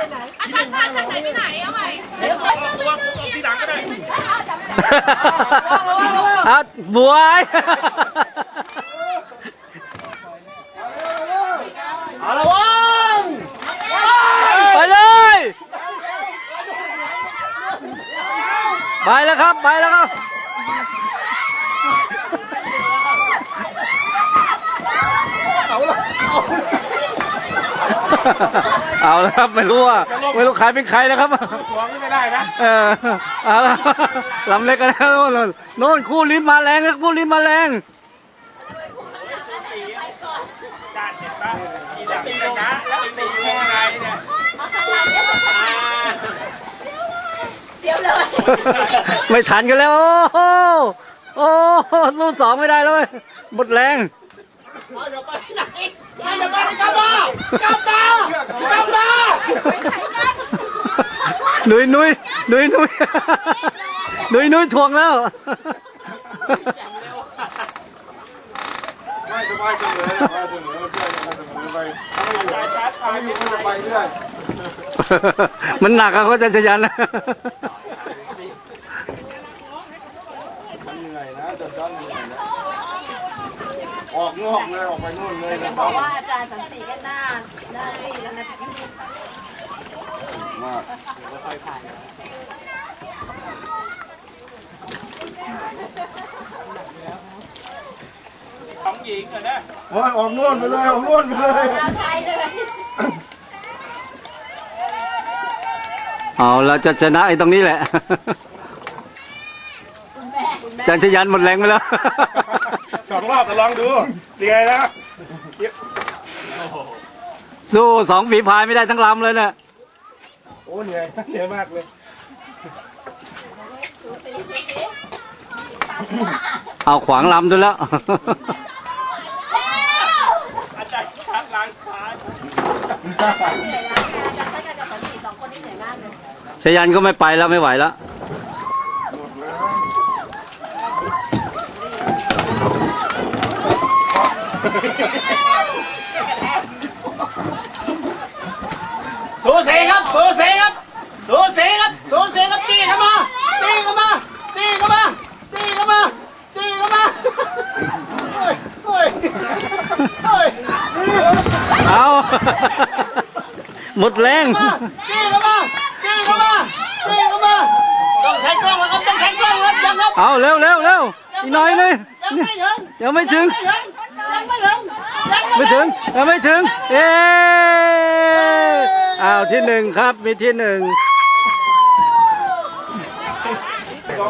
อาจารย์ชาจากไหนไปไหนเอาใหม่ตัวผมออกทีหลังก็ได้อะบวยเอาละวังไปเลย ไปแล้วครับ ไปแล้วครับ เอาแล้วครับไม่รู้ว่าไม่รู้ใครเป็นใครนะครับสวงนี่ไม่ได้นะเออเอาละลำเล็กกันแล้วโน่นโน่นคู่ลิ้นมาแรงนะคู่ลิ้นมาแรงการเห็นปะกีฬาตีนะแล้วตีแค่ไหนเนี่ยเดี๋ยวเลยไม่ทันกันแล้ว โอ้โหโอ้โหลูกสองไม่ได้แล้วเว้ยหมดแรงอย่าไปไหนอย่าไปไหนกลับมา กลับมากลับมาหนุยหนุยหนุยหนุยหนุยหนุยทวงแล้วไม่จะไปเสมอไปเสมอเพื่อนจะเสมอไปถ้าไม่อยู่ถ้าไม่อยู่ก็จะไปเรื่อยมันหนักอะเขาจะชยันนะเหนื่อยนะจันจันเหนื่อยนะ ออกนอกเลยออกไปนู่นเลยจันบจัอกนว่าอาจารย์สันติก็น่าน่ารีแล้วนะมากของหญิงเหรอนะโอ้ยออกนู่นไปเลยออกนู่นไปเลยเอาไทยเลยเอาเราจะชนะไอ้ตรงนี้แหละจันชยันหมดแรงไปแล้ว สองรอบจะลองดูเดียนะสู้สองฝีพายไม่ได้ทั้งลำเลยนะโอ้เหนื่อยเหนื่อยมากเลย เอาขวางลำด้วยแล้วอาจารย์ชักล้างขาเหนื่อยแล้วอาจารย์ชาติกับสันติสองคนนี่เหนื่อยมากเลยชยันก็ไม่ไปแล้วไม่ไหวแล้ว สูสีครับสูสีครับสูสีครับสูสีครับตีเข้ามาตีเข้ามาตีเข้ามาตีเข้ามาตีเข้ามาเฮ้ยเฮ้ยเฮ้ยเอา ไม่ถึงยังไม่ถึง เอ๊อ้าวที่หนึ่งครับ มีที่หนึ่ง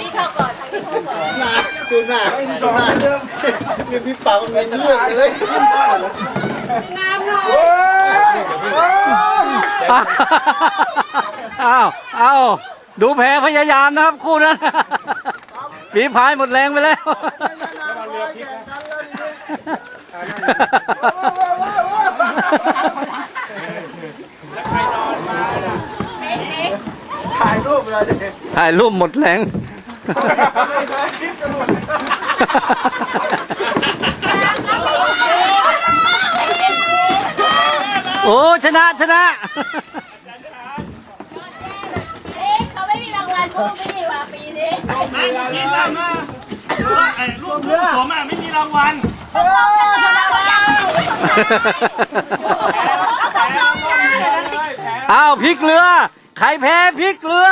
พี่เข้าก่อนพี่เข้าก่อนหน้าดูหน้าดูหน้าเนี่ยพี่ปากมันเป็นเลือดเลยงามเลยอ้าวอ้าวดูแพ้พยายามนะครับคู่นั้นฝีพายหมดแรงไปแล้ว ถ่ายรูปเลยดิถ่ายรูปหมดแรงซิปกันหมดโอ้ชนะชนะเอ๊ะเขาไม่มีรางวัลพวกไม่มีว่าปีนี้ไม่กีฬามาไอ้ลูกลูกผมอะไม่มีรางวัล อ้าวพลิกเรือ ใครแพ้พลิกเรือ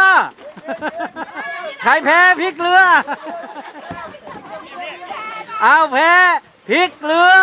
ใครแพ้พลิกเรือ อ้าวแพ้พลิกเรือ